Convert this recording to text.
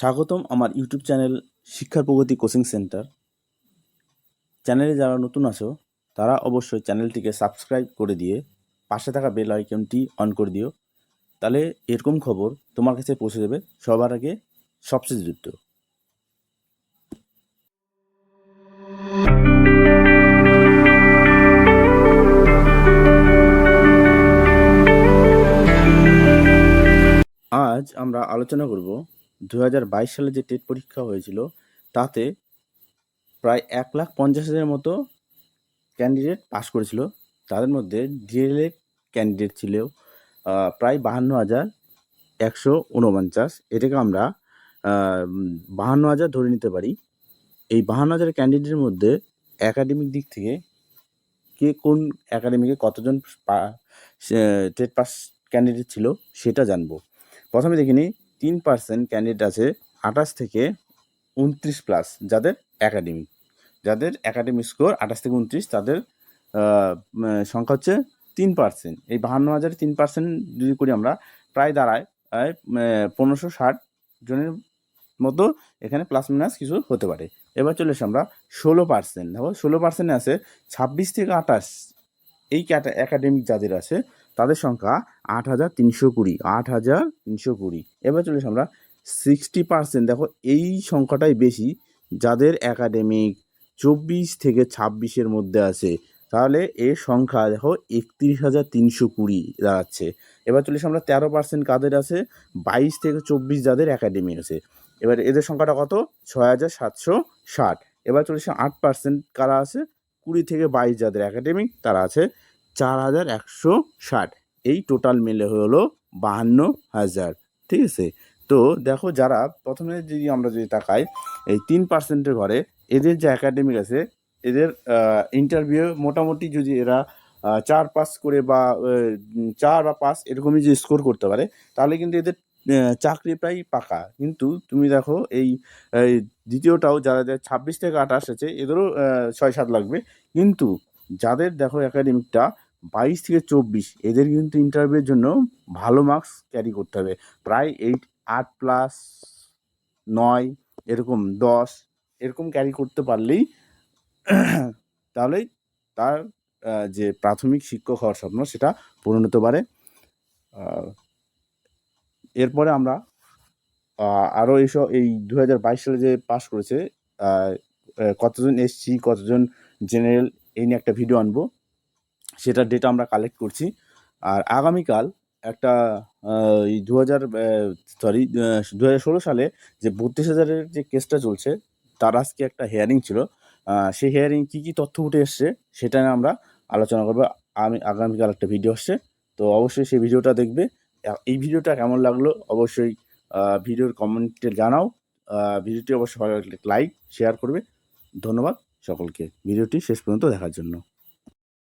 স্বাগতম আমার YouTube channel শিক্ষার প্রগতি কোচিং সেন্টার। চ্যানেলে যারা নতুন আছো, তারা অবশ্যই চ্যানেলটিকে সাবস্ক্রাইব করে দিয়ে পাশে থাকা বেল আইকনটি অন করে দিও। তাহলে এরকম খবর তোমার কাছে পৌঁছে যাবে সবার আগে সবচেয়ে দ্রুত। আজ আমরা আলোচনা করব দু হাজার বাইশ সালে যে টেট পরীক্ষা হয়েছিল, তাতে প্রায় এক লাখ পঞ্চাশ হাজারের মতো ক্যান্ডিডেট পাস করেছিল। তাদের মধ্যে ডিএলএড ক্যান্ডিডেট ছিল প্রায় বাহান্ন হাজার একশো উনপঞ্চাশ। এটাকে আমরা বাহান্ন হাজার ধরে নিতে পারি। এই বাহান্ন হাজার ক্যান্ডিডেটের মধ্যে একাডেমিক দিক থেকে কে কোন একাডেমিকে কতজন টেট পাস ক্যান্ডিডেট ছিল সেটা জানব। প্রথমে দেখে নিই তিন পার্সেন্ট ক্যান্ডিডেট আছে আঠাশ থেকে উনত্রিশ প্লাস যাদের একাডেমিক যাদের একাডেমিক স্কোর আঠাশ থেকে উনত্রিশ, তাদের সংখ্যা হচ্ছে তিন পার্সেন্ট এই বাহান্ন হাজারে তিন পার্সেন্ট যদি করি আমরা, প্রায় দাঁড়ায় পনেরোশো ষাট জনের মতো এখানে প্লাস মাইনাস কিছু হতে পারে। এবার চলে এসে আমরা ষোলো পার্সেন্ট দেখো, ষোলো পার্সেন্টে আছে ছাব্বিশ থেকে আঠাশ। এই ক্যাটা একাডেমিক যাদের আছে তাদের সংখ্যা আট হাজার তিনশো কুড়ি, আট হাজার তিনশো কুড়ি। এবার চলে আমরা সিক্সটি পার্সেন্ট দেখো, এই সংখ্যাটাই বেশি যাদের একাডেমিক চব্বিশ থেকে ছাব্বিশের মধ্যে আছে। তাহলে এর সংখ্যা দেখো একত্রিশ হাজার তিনশো কুড়ি দাঁড়াচ্ছে। এবার চলে আমরা তেরো পার্সেন্ট কাদের আছে? বাইশ থেকে চব্বিশ যাদের একাডেমি আছে। এবার এদের সংখ্যাটা কত? ছয় হাজার সাতশো ষাট। এবার চলে আট পার্সেন্ট কারা আছে? কুড়ি থেকে বাইশ যাদের একাডেমিক তারা আছে। চার হাজার একশো ষাট। এই টোটাল মিলে হলো বাহান্ন হাজার। ঠিক আছে? তো দেখো যারা প্রথমে যদি আমরা যদি তাকাই, এই তিন পার্সেন্টের ঘরে এদের যে একাডেমিক আছে, এদের ইন্টারভিউ মোটামুটি যদি এরা চার পাস করে বা চার বা পাস এরকমই যদি স্কোর করতে পারে, তাহলে কিন্তু এদের চাকরি প্রায় পাকা। কিন্তু তুমি দেখো এই এই দ্বিতীয়টাও যারা যারা ছাব্বিশ থেকে আঠাশ আছে, এদেরও ছয় সাত লাগবে। কিন্তু যাদের দেখো একাডেমিকটা বাইশ থেকে চব্বিশ, এদের কিন্তু ইন্টারভিউর জন্য ভালো মার্কস ক্যারি করতে হবে। প্রায় এইট আট প্লাস নয়, এরকম দশ, এরকম ক্যারি করতে পারলেই তাহলেই তার যে প্রাথমিক শিক্ষক হওয়ার স্বপ্ন সেটা পূরণ হতে পারে। এরপরে আমরা আরও এইসব এই দু হাজার বাইশ সালে যে পাস করেছে কতজন এসছি, কতজন জেনারেল এই নিয়ে একটা ভিডিও আনব। সেটার ডেটা আমরা কালেক্ট করছি। আর আগামীকাল একটা এই দু হাজার সরি দু হাজার ষোলো সালে যে বত্রিশ হাজারের যে কেসটা চলছে, তার আজকে একটা হেয়ারিং ছিল। সেই হেয়ারিং কী কী তথ্য উঠে এসছে, সেটা নিয়ে আমরা আলোচনা করব। আমি, আগামীকাল একটা ভিডিও আসছে, তো অবশ্যই সেই ভিডিওটা দেখবে। এই ভিডিওটা কেমন লাগল অবশ্যই ভিডিওর কমেন্টে জানাও। ভিডিওটি অবশ্যই ভালো লাগলে লাইক শেয়ার করবে। ধন্যবাদ সকলকে। ভিডিওটি শেষ পর্যন্ত দেখার জন্য।